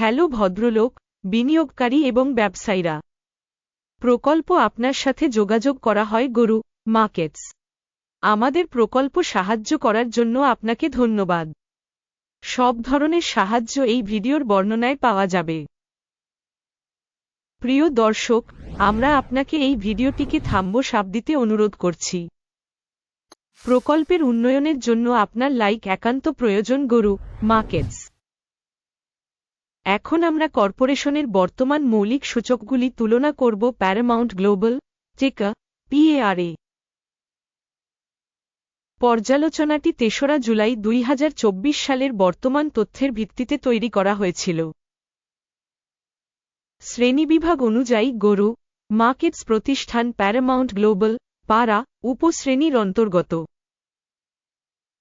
Hello ভদ্রলোক, বিনিয়োগকারী এবং ব্যবসায়ীরা। প্রকল্প আপনার সাথে যোগাযোগ করা হয় গরু, মার্কেটস। আমাদের প্রকল্প সাহায্য করার জন্য আপনাকে ধন্যবাদ। সব ধরনের সাহায্য এই ভিডিওর বর্ণনায় পাওয়া যাবে। প্রিয় দর্শক, আমরা আপনাকে এই ভিডিওটিকে থাম্ব সাপ দিতে অনুরোধ করছি। প্রকল্পের উন্নয়নের জন্য আপনার লাইক একান্ত প্রয়োজন গরু, মার্কেটস। এখন আমরা কর্পোরেশনের বর্তমান মৌলিক সূচকগুলি তুলনা করব প্যারামাউন্ট গ্লোবাল, টেকা পিএআরএ পর্যালোচনাটি তেসরা জুলাই দুই হাজার চব্বিশ সালের বর্তমান তথ্যের ভিত্তিতে তৈরি করা হয়েছিল। শ্রেণীবিভাগ অনুযায়ী গরু, মার্কেটস প্রতিষ্ঠান প্যারামাউন্ট গ্লোবাল পারা উপশ্রেণীর অন্তর্গত।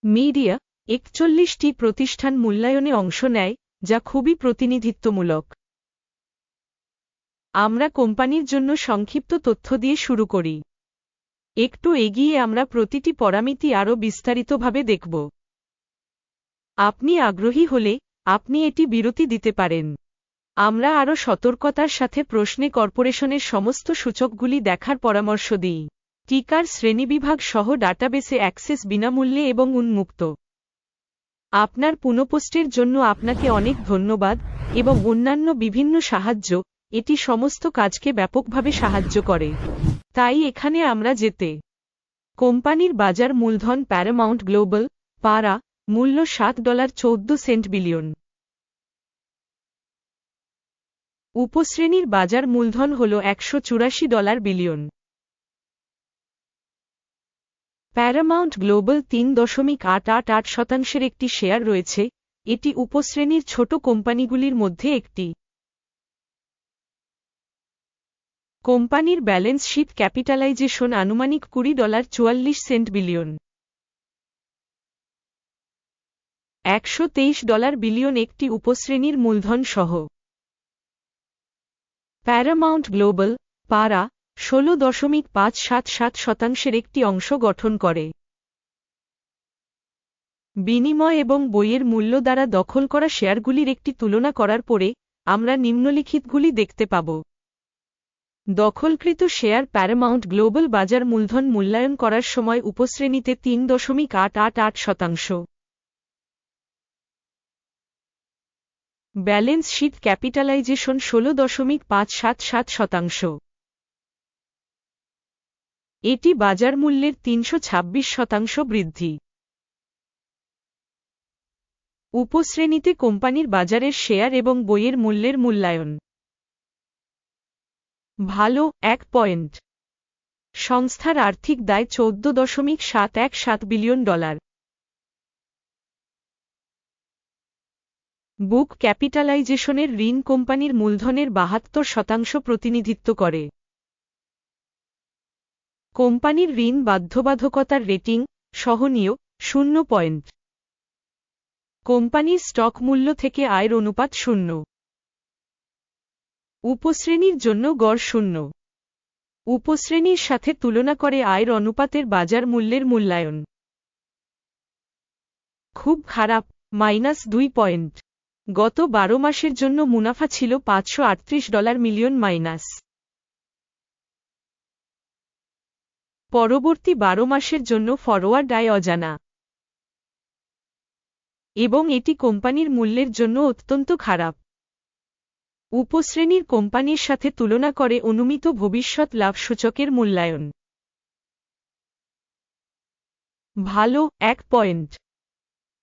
মিডিয়া, একচল্লিশটি প্রতিষ্ঠান মূল্যায়নে অংশ নেয় যা খুবই প্রতিনিধিত্বমূলক। আমরা কোম্পানির জন্য সংক্ষিপ্ত তথ্য দিয়ে শুরু করি। একটু এগিয়ে আমরা প্রতিটি পরামিতি আরও বিস্তারিতভাবে দেখব। আপনি আগ্রহী হলে আপনি এটি বিরতি দিতে পারেন। আমরা আরও সতর্কতার সাথে প্রশ্নে কর্পোরেশনের সমস্ত সূচকগুলি দেখার পরামর্শ দিই। টিকার শ্রেণীবিভাগ সহ ডাটাবেসে অ্যাক্সেস বিনামূল্যে এবং উন্মুক্ত। আপনার পুনঃপোস্টের জন্য আপনাকে অনেক ধন্যবাদ এবং অন্যান্য বিভিন্ন সাহায্য, এটি সমস্ত কাজকে ব্যাপকভাবে সাহায্য করে। তাই এখানে আমরা যেতে। কোম্পানির বাজার মূলধন প্যারামাউন্ট গ্লোবাল, পারা, মূল্য সাত ডলার চৌদ্দ সেন্ট বিলিয়ন। উপশ্রেণীর বাজার মূলধন হল একশো চুরাশি ডলার বিলিয়ন। প্যারামাউন্ট গ্লোবাল তিন দশমিক আট আট আট শতাংশের একটি শেয়ার রয়েছে, এটি উপশ্রেণীর ছোট কোম্পানিগুলির মধ্যে একটি। কোম্পানির ব্যালেন্স শিট ক্যাপিটালাইজেশন আনুমানিক কুড়ি ডলার চুয়াল্লিশ সেন্ট বিলিয়ন। একশো তেইশ ডলার বিলিয়ন একটি উপশ্রেণীর মূলধন সহ প্যারামাউন্ট গ্লোবাল পারা ষোলো দশমিক পাঁচ সাত সাত শতাংশের একটি অংশ গঠন করে। বিনিময় এবং বইয়ের মূল্য দ্বারা দখল করা শেয়ারগুলির একটি তুলনা করার পরে, আমরা নিম্নলিখিতগুলি দেখতে পাব। দখলকৃত শেয়ার প্যারামাউন্ট গ্লোবাল বাজার মূলধন মূল্যায়ন করার সময় উপশ্রেণীতে তিন দশমিক আট আট আট শতাংশ। ব্যালেন্স শিট ক্যাপিটালাইজেশন ষোলো দশমিক পাঁচ সাত সাত শতাংশ। এটি বাজার মূল্যের তিনশো ছাব্বিশ শতাংশ বৃদ্ধি। উপশ্রেণীতে কোম্পানির বাজারের শেয়ার এবং বইয়ের মূল্যের মূল্যায়ন। ভালো, এক পয়েন্ট। সংস্থার আর্থিক দায় চৌদ্দ দশমিক সাত এক সাত বিলিয়ন ডলার। বুক ক্যাপিটালাইজেশনের ঋণ কোম্পানির মূলধনের বাহাত্তর শতাংশ প্রতিনিধিত্ব করে। কোম্পানির ঋণ বাধ্যবাধকতার রেটিং সহনীয় শূন্য পয়েন্ট। কোম্পানির স্টক মূল্য থেকে আয়ের অনুপাত শূন্য। উপশ্রেণীর জন্য গড় শূন্য। উপশ্রেণীর সাথে তুলনা করে আয়ের অনুপাতের বাজার মূল্যের মূল্যায়ন। খুব খারাপ, মাইনাস দুই পয়েন্ট। গত বারো মাসের জন্য মুনাফা ছিল পাঁচশো আটত্রিশ ডলার মিলিয়ন মাইনাস। পরবর্তী বারো মাসের জন্য ফরওয়ার্ড আয় অজানা। এবং এটি কোম্পানির মূল্যের জন্য অত্যন্ত খারাপ। উপশ্রেণীর কোম্পানির সাথে তুলনা করে অনুমিত ভবিষ্যৎ লাভ সূচকের মূল্যায়ন। ভালো, এক পয়েন্ট।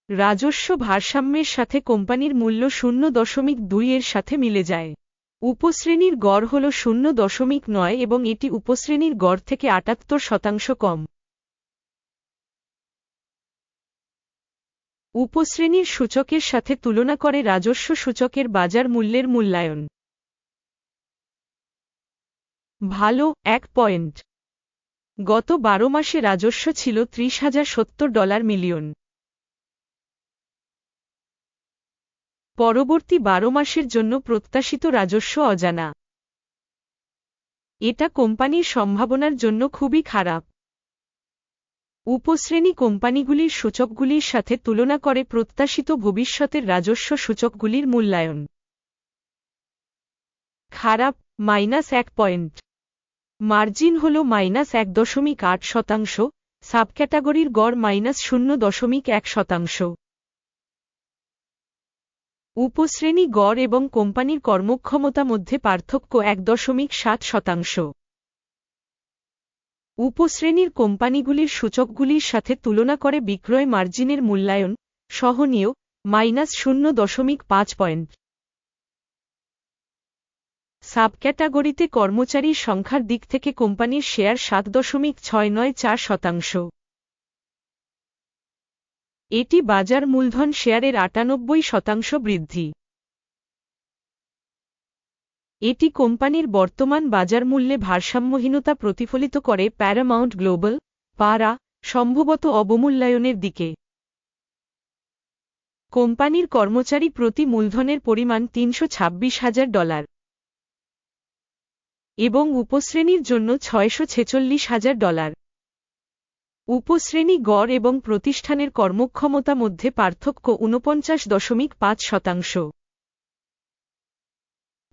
রাজস্ব ভারসাম্যের সাথে কোম্পানির মূল্য শূন্য দশমিক দুই এর সাথে মিলে যায়। উপশ্রেণীর গড় হল শূন্য দশমিক নয় এবং এটি উপশ্রেণীর গড় থেকে আটাত্তর শতাংশ কম। উপশ্রেণীর সূচকের সাথে তুলনা করে রাজস্ব সূচকের বাজার মূল্যের মূল্যায়ন। ভালো, এক পয়েন্ট। গত বারো মাসে রাজস্ব ছিল ত্রিশ হাজার সত্তর ডলার মিলিয়ন। পরবর্তী বারো মাসের জন্য প্রত্যাশিত রাজস্ব অজানা। এটা কোম্পানির সম্ভাবনার জন্য খুবই খারাপ। উপশ্রেণী কোম্পানিগুলির সূচকগুলির সাথে তুলনা করে প্রত্যাশিত ভবিষ্যতের রাজস্ব সূচকগুলির মূল্যায়ন। খারাপ, মাইনাস এক পয়েন্ট। মার্জিন হল মাইনাস এক দশমিক আট শতাংশ, সাবক্যাটাগরির গড় মাইনাস শূন্য দশমিক এক শতাংশ। উপশ্রেণী গড় এবং কোম্পানির কর্মক্ষমতা মধ্যে পার্থক্য এক দশমিক সাত শতাংশ। উপশ্রেণীর কোম্পানিগুলির সূচকগুলির সাথে তুলনা করে বিক্রয় মার্জিনের মূল্যায়ন সহনীয়, মাইনাস শূন্য দশমিক পাঁচ পয়েন্ট। সাবক্যাটাগরিতে কর্মচারীর সংখ্যার দিক থেকে কোম্পানির শেয়ার সাত দশমিক ছয় নয় চার শতাংশ। এটি বাজার মূলধন শেয়ারের আটানব্বই শতাংশ বৃদ্ধি। এটি কোম্পানির বর্তমান বাজার মূল্যে ভারসাম্যহীনতা প্রতিফলিত করে প্যারামাউন্ট গ্লোবাল, পারা, সম্ভবত অবমূল্যায়নের দিকে। কোম্পানির কর্মচারী প্রতি মূলধনের পরিমাণ তিনশো হাজার ডলার এবং উপশ্রেণীর জন্য ছয়শো হাজার ডলার। উপশ্রেণী গড় এবং প্রতিষ্ঠানের কর্মক্ষমতা মধ্যে পার্থক্য ঊনপঞ্চাশ দশমিক পাঁচ শতাংশ।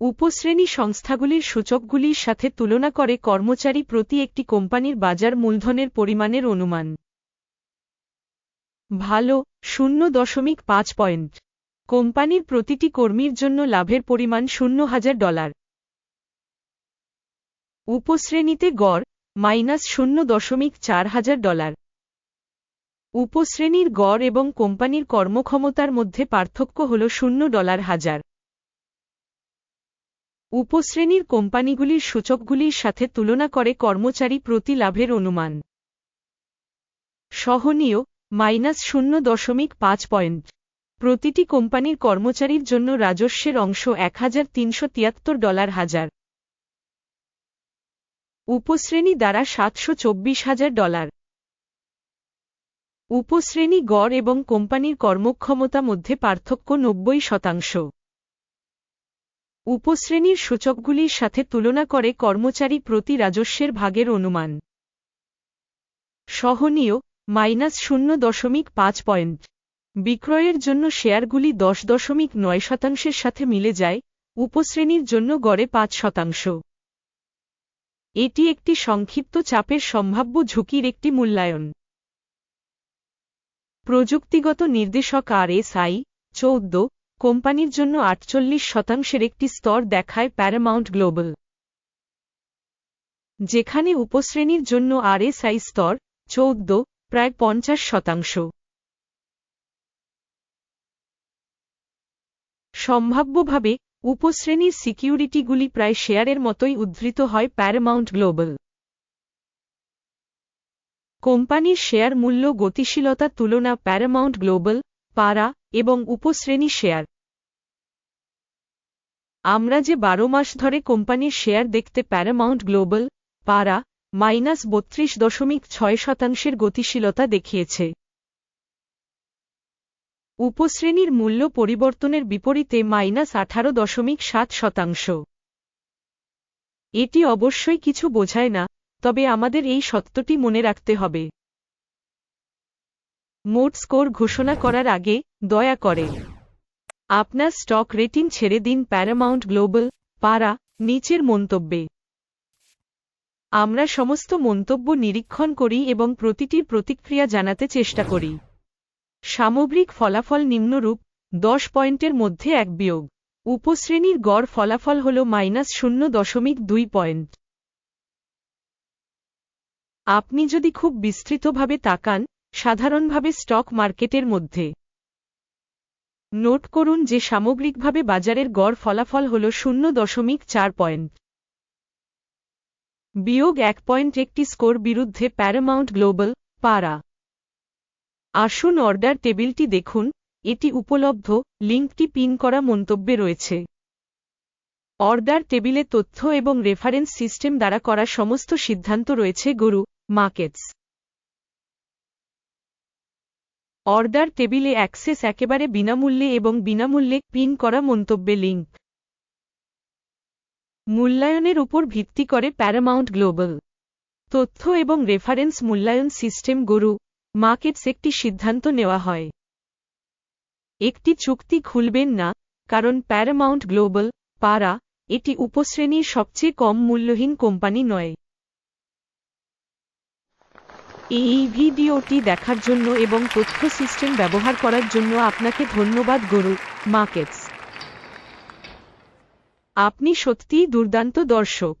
উপশ্রেণী সংস্থাগুলির সূচকগুলির সাথে তুলনা করে কর্মচারী প্রতি একটি কোম্পানির বাজার মূলধনের পরিমাণের অনুমান। ভালো, শূন্য দশমিক পাঁচ পয়েন্ট। কোম্পানির প্রতিটি কর্মীর জন্য লাভের পরিমাণ শূন্য হাজার ডলার। উপশ্রেণীতে গড় মাইনাস শূন্য দশমিক চার হাজার ডলার। উপশ্রেণীর গড় এবং কোম্পানির কর্মক্ষমতার মধ্যে পার্থক্য হল শূন্য ডলার হাজার। উপশ্রেণীর কোম্পানিগুলির সূচকগুলির সাথে তুলনা করে কর্মচারী প্রতি লাভের অনুমান। সহনীয়, মাইনাস শূন্য দশমিক পাঁচ পয়েন্ট। প্রতিটি কোম্পানির কর্মচারীর জন্য রাজস্বের অংশ এক হাজার তিনশো তিয়াত্তর ডলার হাজার। উপশ্রেণী দ্বারা সাতশো চব্বিশ হাজার ডলার। উপশ্রেণী গড় এবং কোম্পানির কর্মক্ষমতা মধ্যে পার্থক্য নব্বই শতাংশ। উপশ্রেণীর সূচকগুলির সাথে তুলনা করে কর্মচারী প্রতি রাজস্বের ভাগের অনুমান। সহনীয়, মাইনাস শূন্য দশমিক পাঁচ পয়েন্ট। বিক্রয়ের জন্য শেয়ারগুলি দশ দশমিক নয় শতাংশের সাথে মিলে যায়, উপশ্রেণীর জন্য গড়ে পাঁচ শতাংশ। এটি একটি সংক্ষিপ্ত চাপের সম্ভাব্য ঝুঁকির একটি মূল্যায়ন। প্রযুক্তিগত নির্দেশক আর এস আই চৌদ্দ, কোম্পানির জন্য আটচল্লিশ শতাংশের একটি স্তর দেখায় প্যারামাউন্ট গ্লোবাল। যেখানে উপশ্রেণীর জন্য আর এস আই স্তর, চৌদ্দ, প্রায় পঞ্চাশ শতাংশ। সম্ভাব্যভাবে উপশ্রেণীর সিকিউরিটিগুলি প্রায় শেয়ারের মতোই উদ্ধৃত হয় প্যারামাউন্ট গ্লোবাল। কোম্পানির শেয়ার মূল্য গতিশীলতা তুলনা প্যারামাউন্ট গ্লোবাল, পারা এবং উপশ্রেণী শেয়ার। আমরা যে বারো মাস ধরে কোম্পানির শেয়ার দেখতে প্যারামাউন্ট গ্লোবাল, পারা মাইনাস বত্রিশ দশমিক ছয় শতাংশের গতিশীলতা দেখিয়েছে। উপশ্রেণীর মূল্য পরিবর্তনের বিপরীতে মাইনাস আঠারো দশমিক সাত শতাংশ। এটি অবশ্যই কিছু বোঝায় না, তবে আমাদের এই সত্যটি মনে রাখতে হবে। মোট স্কোর ঘোষণা করার আগে দয়া করে আপনার স্টক রেটিং ছেড়ে দিন প্যারামাউন্ট গ্লোবাল পারা নিচের মন্তব্যে। আমরা সমস্ত মন্তব্য নিরীক্ষণ করি এবং প্রতিটির প্রতিক্রিয়া জানাতে চেষ্টা করি। সামগ্রিক ফলাফল নিম্নরূপ, দশ পয়েন্টের মধ্যে এক বিয়োগ। উপশ্রেণীর গড় ফলাফল হল মাইনাস শূন্য দশমিক দুই পয়েন্ট। আপনি যদি খুব বিস্তৃতভাবে তাকান, সাধারণভাবে স্টক মার্কেটের মধ্যে। নোট করুন যে সামগ্রিকভাবে বাজারের গড় ফলাফল হল শূন্য দশমিক চার পয়েন্ট। বিয়োগ এক পয়েন্ট একটি স্কোর বিরুদ্ধে প্যারামাউন্ট গ্লোবাল, পারা। আসুন অর্ডার টেবিলটি দেখুন। এটি উপলব্ধ। লিঙ্কটি পিন করা মন্তব্যে রয়েছে। অর্ডার টেবিলে তথ্য এবং রেফারেন্স সিস্টেম দ্বারা করা সমস্ত সিদ্ধান্ত রয়েছে গরু মার্কেটস অর্ডার টেবিলে অ্যাক্সেস একেবারে বিনামূল্যে এবং বিনামূল্যে পিন করা মন্তব্যে লিঙ্ক মূল্যায়নের উপর ভিত্তি করে প্যারামাউন্ট গ্লোবাল তথ্য এবং রেফারেন্স মূল্যায়ন সিস্টেম গরু মার্কেটস একটি সিদ্ধান্ত নেওয়া হয়। একটি চুক্তি খুলবেন না, কারণ প্যারামাউন্ট গ্লোবাল, পারা, এটি উপশ্রেণীর সবচেয়ে কম মূল্যহীন কোম্পানি নয়। এই ভিডিওটি দেখার জন্য এবং তথ্য সিস্টেম ব্যবহার করার জন্য আপনাকে ধন্যবাদ, গরু মার্কেটস আপনি সত্যিই দুর্দান্ত দর্শক।